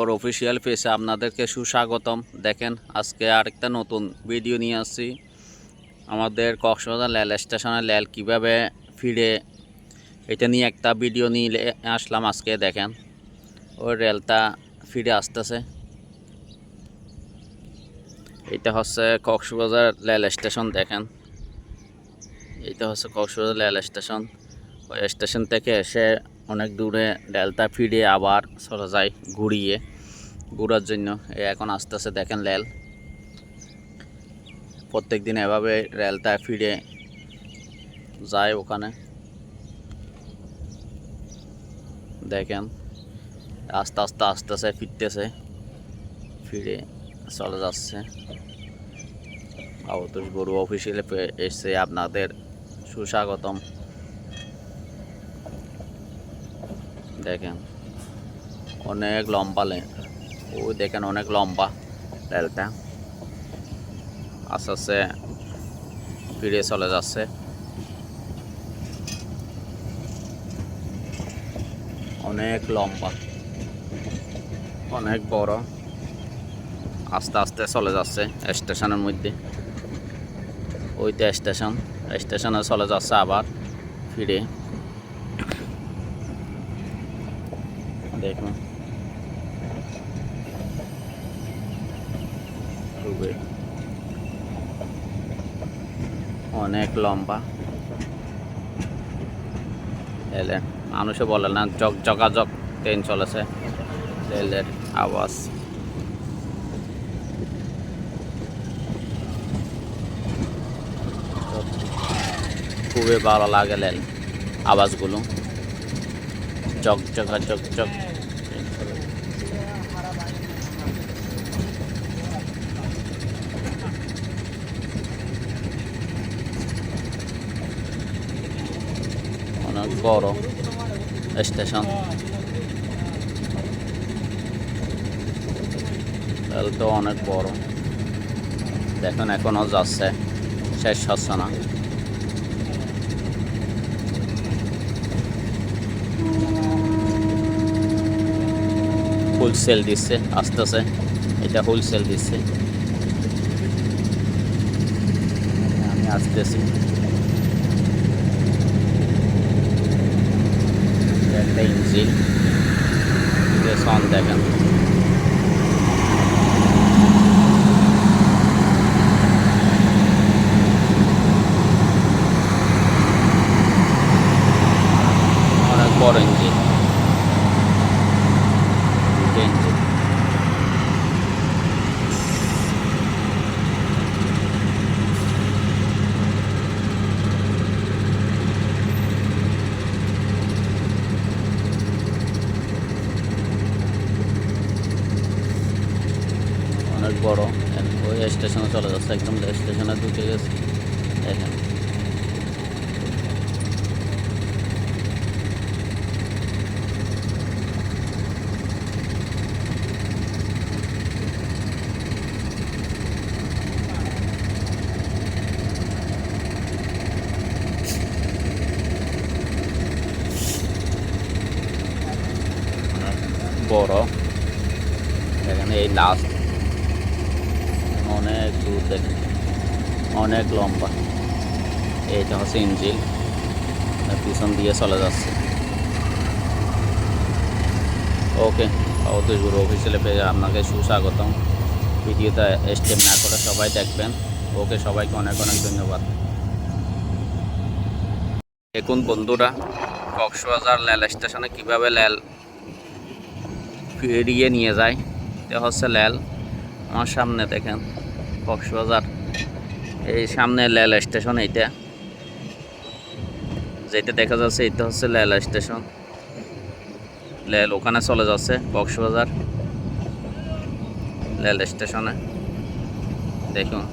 ওর official পেজে আপনাদেরকে সুস্বাগতম। দেখেন, আজকে আরেকটা নতুন ভিডিও নিয়ে আসছি। আমাদের কক্সবাজার রেল স্টেশনে রেল কীভাবে ফিরে, এটা নিয়ে একটা ভিডিও নিয়ে আসলাম আজকে, দেখেন। ওই রেলটা ফিরে আসতেছে। এটা হচ্ছে কক্সবাজার রেল স্টেশন, দেখেন। এটা হচ্ছে কক্সবাজার রেল স্টেশন। ওই স্টেশন থেকে এসে অনেক দূরে রেলটা ফিরে আবার চলে যায় ঘুরিয়ে, ঘুরার জন্য। এখন আস্তে আস্তে দেখেন রেল। প্রত্যেক দিন এভাবে রেলটা ফিরে যায় ওখানে। দেখেন, আস্তে আস্তে আস্তে আস্তে ফিরতেছে, ফিরে চলে যাচ্ছে। আবতোষ গরু অফিসিয়ালে এসে আপনাদের সুস্বাগতম। দেখেন, অনেক লম্বা ওই দেখেন অনেক লম্বা রেলটা আস্তে আস্তে ফিরে চলে যাচ্ছে। অনেক লম্বা, অনেক বড়। আস্তে আস্তে চলে যাচ্ছে স্টেশনের মধ্যে। ওইটা স্টেশন, স্টেশনে চলে যাচ্ছে আবার ফিরে। দেখুন। অনেক লম্বা। এলে মানুষে বলে না জগ জগাজগ ট্রেন চলেছে। রেলের আওয়াজ। খুবই ভালো লাগে রেল আওয়াজগুলো। চক চকা চক চক অনেক বড় স্টেশন। তো অনেক বড়। দেখুন এখনও যাচ্ছে। শেষ হচ্ছে না। হোলসেল দিচ্ছে আস্তে আস্তে এটা হোলসেল দিচ্ছে। আমি আসতেছি। একটা ইঞ্জিন সন দেখেন অনেক বড় ইঞ্জিন বড়। ওই স্টেশনে চলে যাচ্ছে একদম স্টেশনে ঢুকে গেছে। দেখেন। বড়। এখানে এই লাস্ট অনেক দূর দেখেন অনেক লম্বা। এইটা হচ্ছে ইঞ্জিল। পিছন দিয়ে চলে যাচ্ছে। ওকে অবশ্যই গুরু অফিসিয়ালে পেয়ে আপনাকে সুস্বাগতম। ভিডিওটা স্টেপ না করে সবাই দেখবেন। ওকে, সবাইকে অনেক অনেক ধন্যবাদ। দেখুন বন্ধুরা, কক্সবাজার রেল স্টেশনে কীভাবে রেল ফিরিয়ে নিয়ে যায়, এটা হচ্ছে রেল। আমার সামনে দেখেন। কক্সবাজার। এই সামনে রেল স্টেশন এইটা। যেটা দেখা যাচ্ছে এটা হচ্ছে রেল স্টেশন। লেল ওখানে চলে যাচ্ছে কক্সবাজার। রেল স্টেশনে। দেখুন।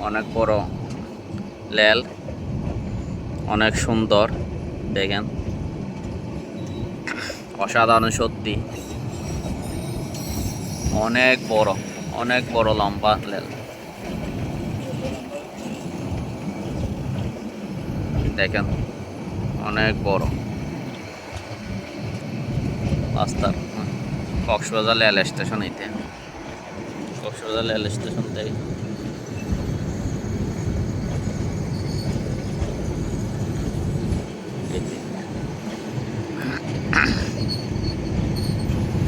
অনেক বড় লেল। অনেক সুন্দর। দেখেন। অসাধারণ সত্যি। অনেক বড় অনেক বড় লম্বা রেল দেখেন, অনেক বড়। রাস্তার কক্সবাজার রেল স্টেশন এইতে কক্সবাজার রেল স্টেশন থেকে।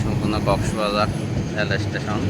সম্পূর্ণ কক্সবাজার। Rail station